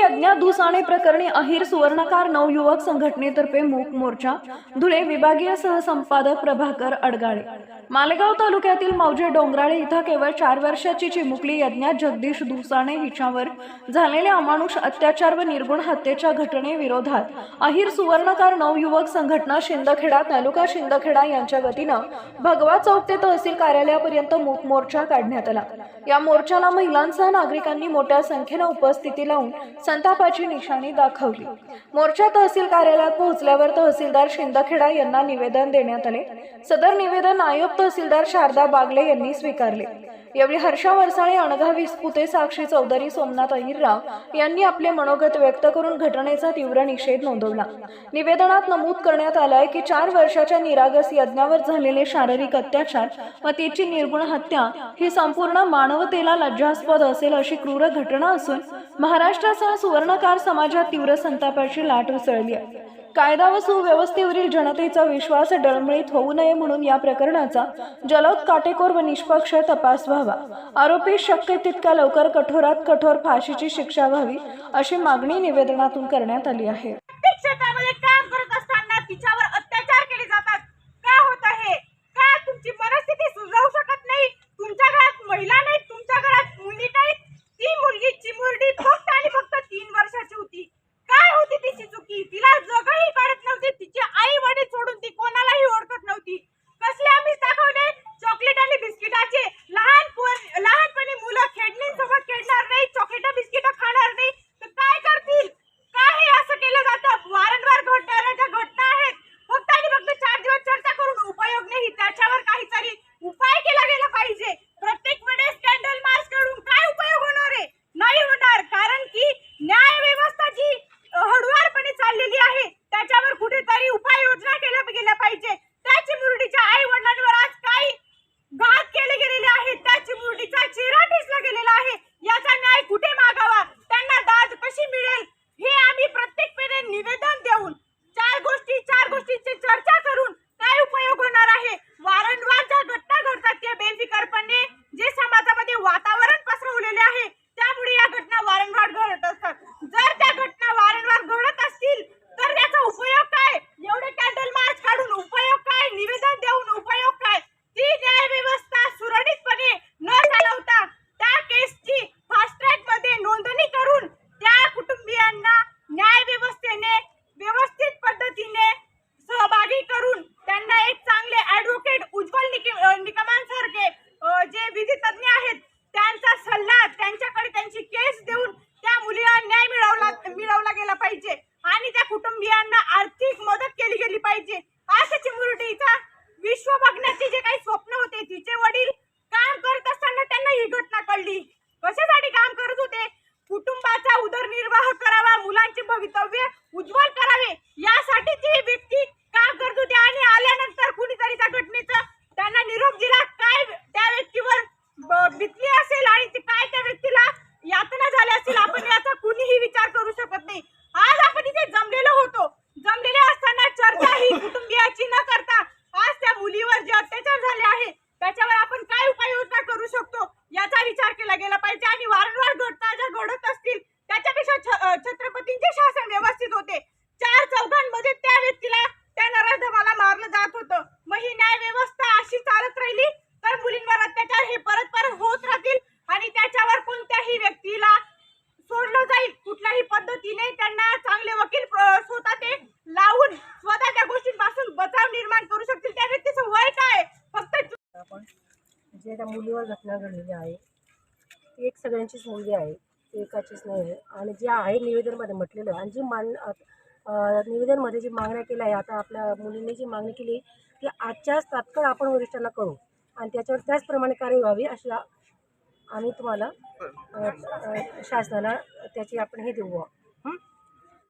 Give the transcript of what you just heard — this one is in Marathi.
यज्ञा दुसाणे प्रकरणी अहिर सुवर्णकार नवयुवक संघटनेतर्फे मूक मोर्चा धुळे विभागीय सहसंपादक प्रभाकर अडगाळे. मालेगाव तालुक्यातील मौजे डोंगराळे इथं केवळ चार वर्षाची चिमुकली यज्ञात जगदीश दुसाणे हिच्यावर झालेल्या अमानुष अत्याचार व निर्गुण हत्येच्या घटनेविरोधात अहिर सुवर्णकार नवयुवक संघटना शिंदखेडा तालुका शिंदखेडा यांच्या वतीनं भगवा चौक ते तहसील कार्यालयापर्यंत मूक मोर्चा काढण्यात आला. या मोर्चाला महिलांसह नागरिकांनी मोठ्या संख्येनं उपस्थिती लावून संतापाची निशाणी दाखवली. मोर्चा तहसील कार्यालयात पोहोचल्यावर तहसीलदार शिंदखेडा यांना निवेदन देण्यात आले. सदर निवेदन आयोग तहसीलदार शारदा बागले यांनी स्वीकारले. यावेळी हर्षा वरसाळे अणघा विस्पुते साक्षी चौधरी सोमनाथ अहिरराव यांनी आपले मनोगत व्यक्त करून घटनेचा तीव्र निषेध नोंदवला. निवेदनात नमूद करण्यात आलंय की चार वर्षाच्या निरागस यज्ञावर झालेले शारीरिक अत्याचार व तिची निर्गुण हत्या ही संपूर्ण मानवतेला लज्जास्पद असेल अशी क्रूर घटना असून महाराष्ट्रासह सुवर्णकार समाजात तीव्र संतापाची लाट उसळली आहे. कायदा व सुव्यवस्थेवरील जनतेचा विश्वास डळमळीत होऊ नये म्हणून या प्रकरणाचा जलद काटेकोर व निष्पक्ष तपास व्हावा. आरोपी शक्य तितक्या लवकर कठोरात कठोर फाशीची शिक्षा व्हावी अशी मागणी निवेदनातून करण्यात आली आहे प्रत्येक क्षेत्रामध्ये काम करत असताना तिच्यावर अत्याचार केले जातात का होत आहे का तुमची मनस्थिती सुधारू शकत नाही तुमच्या घरात महिला नाहीत तुमच्या घरात मुली नाहीत ती मुलगी चिमुरडी फक्त आणि फक्त तीन वर्षाची होती काय होती तिची चुकी तिला जगही काढत नव्हती तिचे आई वडील सोडून ती कोणालाही ओळखत नव्हती कसले आम्ही दाखवले चॉकलेट आणि बिस्किटाचे लहान पोर लहानपणी मुलं खेळणींसोबत खेळणार नाही चॉकलेट बिस्किट खाणार नाही तर काय करतील का हे असं केलं जातं वारंवार घडणाऱ्या ज्या घटना आहेत फक्त आणि फक्त चार दिवस चर्चा करून उपयोग नाही त्याच्यावर काहीतरी उपाय केला गेला पाहिजे प्रत्येक वेळेस कॅन्डल मार्च करून काय उपयोग होणार आहे नाही होणार कारण की न्याय व्यवस्था जी अ, हळुवारपणे चाललेली आहे त्याच्यावर जे तज्ञ आहेत. त्यांचा सल्ला त्यांच्याकडे त्यांची केस देऊन त्या मुलीला न्याय मिळवला मिळवला गेला पाहिजे. आणि त्या कुटुंबियांना आर्थिक मदत केली गेली पाहिजे. अशाची मुरटीचा विश्व बघण्याचे जे काही स्वप्न होते तिचे वडील काम करत असताना त्यांना ही घटना कळली. कशासाठी काम करत होते? कुटुंबाचा उदरनिर्वाह करावा मुलांचे भवितव्य उज्ज्वल करावे यासाठी ती व्यक्ती काम करत होती आणि आल्यानंतर कुणीतरी करू शकत नाही. आज आपण इथे जमलेलो होतो जमलेले असताना चर्चा ही कुटुंबियाची न करता आज त्या मुलीवर जे अत्याचार झाले आहे त्याच्यावर आपण काय उपाययोजना करू शकतो याचा विचार केला गेला पाहिजे आणि वारंवार घटना ज्या घडत असतील त्याच्यापेक्षा छ- अ, छत्रपतींचे शासन व्यवस्थित होते चार चौघांमध्ये त्या व्यक्तीला त्या नराधमाला मारलं जात होतं मग ही न्याय व्यवस्था अशी चालत राहिली तर मुलींवर अत्याचार हे परत परत होत राहतील आणि त्याच्यावर कोणत्याही व्यक्तीला सोडलं जाईल कुठल्याही पद्धतीने त्यांना चांगले वकील प्र- स्वतः ते लावून स्वतः त्या गोष्टींपासून बचाव निर्माण करू शकतील त्या व्यक्तीचं वय काय फक्त आपण जे त्या मुलीवर घटना घडलेली आहे. ती एक सगळ्यांचीच मुलगी आहे. ती एकाचीच नाही आहे. आणि जे आहे निवेदनमध्ये म्हटलेलं आणि जी मान निवेदनमध्ये जी मागण्या केल्या आहे आता आपल्या मुलींनी जी मागणी केली ती आजच्याच तात्काळ आपण वरिष्ठांना करू. आणि त्याच्यावर त्याचप्रमाणे कार्य व्हावी अशी आम्ही तुम्हाला शासनाला त्याची आपण हे देऊ.